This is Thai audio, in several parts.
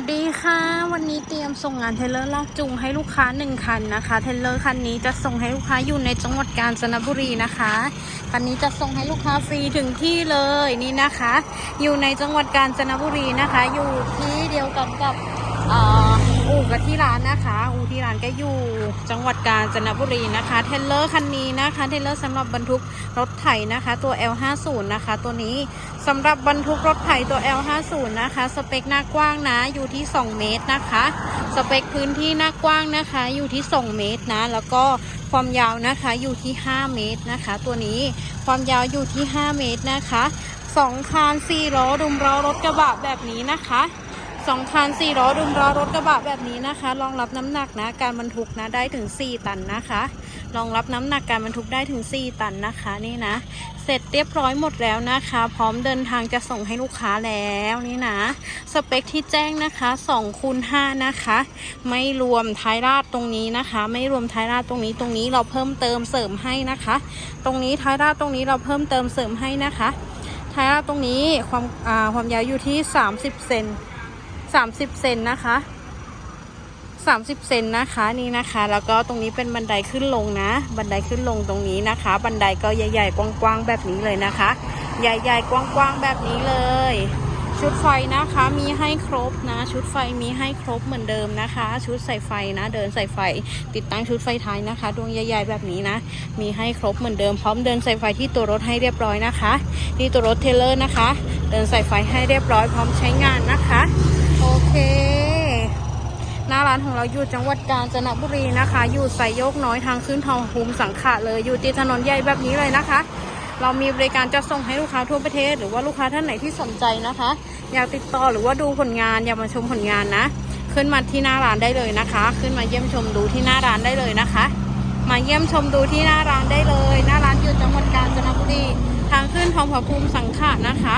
สวัสดีค่ะ วันนี้เตรียมส่งงานเทเลอร์ลากจูงให้ลูกค้าหนึ่งคันนะคะ เทเลอร์คันนี้จะส่งให้ลูกค้าอยู่ในจังหวัดกาญจนบุรีนะคะคันนี้จะส่งให้ลูกค้าฟรีถึงที่เลยนี่นะคะ อยู่ในจังหวัดกาญจนบุรีนะคะ อยู่ที่เดียวกันกับเอ่อ อู่กับที่ร้านนะคะ อู่ที่ร้านก็อยู่ จังหวัดกาญจนบุรีนะคะ เทเลอร์คันนี้นะคะ เทเลอร์สำหรับบรรทุกรถไถนะคะ ตัว L50 นะคะ ตัวนี้สำหรับบรรทุกรถไถตัว L50 นะคะ สเปคหน้ากว้างนะ อยู่ที่ 2 เมตรนะคะ สเปคพื้นที่หน้ากว้างนะคะ อยู่ที่ 2 เมตรนะ แล้วก็ความยาวนะคะอยู่ที่ 5 เมตรนะคะ ตัวนี้ความยาวอยู่ที่ 5 เมตรนะคะสองคานสี่ล้อดุมล้อรถกระบะแบบนี้นะคะ สองคานสี่ล้อดุมล้อรถกระบะแบบนี้นะคะ รองรับน้ำหนักนะการบรรทุกนะได้ถึง 4 ตันนะคะ รองรับน้ำหนักการบรรทุกได้ถึง 4 ตันนะคะนี่นะ เสร็จเรียบร้อยหมดแล้วนะคะ พร้อมเดินทางจะส่งให้ลูกค้าแล้วนี่นะ สเปคที่แจ้งนะคะ2คูณ5นะคะ ไม่รวมท้ายราดตรงนี้นะคะ ไม่รวมท้ายราดตรงนี้ตรงนี้เราเพิ่มเติมเสริมให้นะคะ ตรงนี้ท้ายราดตรงนี้เราเพิ่มเติมเสริมให้นะคะท้ายราดตรงนี้ความความยาวอยู่ที่ 30 เซน 30 เซนนะคะ 30 เซนนะคะนี่นะคะ แล้วก็ตรงนี้เป็นบันไดขึ้นลงนะ บันไดขึ้นลงตรงนี้นะคะ บันไดก็ใหญ่ๆกว้างๆแบบนี้เลยนะคะ ใหญ่ๆกว้างๆแบบนี้เลย ชุดไฟนะคะมีให้ครบนะ ชุดไฟมีให้ครบเหมือนเดิมนะคะ ชุดใส่ไฟนะ เดินใส่ไฟ ติดตั้งชุดไฟท้ายนะคะดวงใหญ่ๆแบบนี้นะ มีให้ครบเหมือนเดิมพร้อมเดินใส่ไฟที่ตัวรถให้เรียบร้อยนะคะ ที่ตัวรถเทเลอร์นะคะ เดินใส่ไฟให้เรียบร้อยพร้อมใช้งานนะคะ เค หน้าร้านของเราอยู่จังหวัดกาญจนบุรีนะคะ อยู่ไซโยกน้อยทางขึ้นทองภูมิสังขะเลยอยู่ติดถนนใหญ่แบบนี้เลยนะคะ เรามีบริการจะส่งให้ลูกค้าทั่วประเทศ หรือว่าลูกค้าท่านไหนที่สนใจนะคะ อยากติดต่อหรือว่าดูผลงานอยากมาชมผลงานนะ ขึ้นมาที่หน้าร้านได้เลยนะคะ ขึ้นมาเยี่ยมชมดูที่หน้าร้านได้เลยนะคะ มาเยี่ยมชมดูที่หน้าร้านได้เลย หน้าร้านอยู่จังหวัดกาญจนบุรีทางขึ้นทองผาภูมิสังขะนะคะ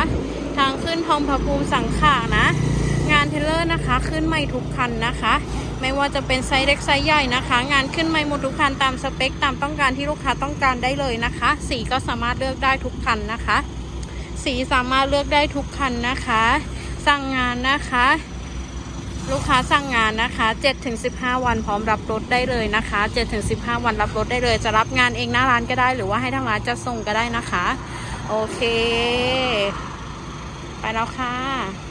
ทางขึ้นทองผาภูมิสังขะนะ ร์นะคะ ขึ้นใหม่ทุกคันนะคะ ไม่ว่าจะเป็นไซส์เล็กไซส์ใหญ่นะคะ งานขึ้นใหม่หมดทุกคันตามสเปคตามต้องการที่ลูกค้าต้องการได้เลยนะคะ สีก็สามารถเลือกได้ทุกคันนะคะ สีสามารถเลือกได้ทุกคันนะคะ สั่งงานนะคะ ลูกค้าสั่งงานนะคะ 7-15 วันพร้อมรับรถได้เลยนะคะ 7-15 วันรับรถได้เลย จะรับงานเองหน้าร้านก็ได้ หรือว่าให้ทางร้านจะส่งก็ได้นะคะ โอเค ไปแล้วค่ะ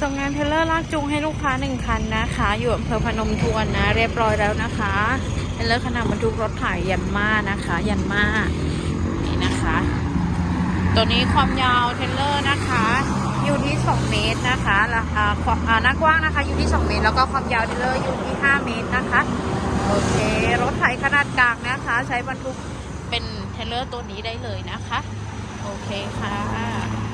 ส่งงานเทเลอร์ลากจูงให้ลูกค้าหนึ่งคันนะคะ อยู่อำเภอพนมทวนนะ เรียบร้อยแล้วนะคะเทเลอร์ขนาดบรรทุกรถไถยันมานะคะ ยันมานี่นะคะ ตัวนี้ความยาวเทเลอร์นะคะ อยู่ที่ 2 เมตรนะคะราคาความอ่าหน้ากว้างนะคะ อยู่ที่ 2 เมตร แล้วก็ความยาวเทเลอร์อยู่ที่ 5 เมตรนะคะโอเครถไถขนาดกลางนะคะ ใช้บรรทุกเป็นเทเลอร์ตัวนี้ได้เลยนะคะ โอเคค่ะ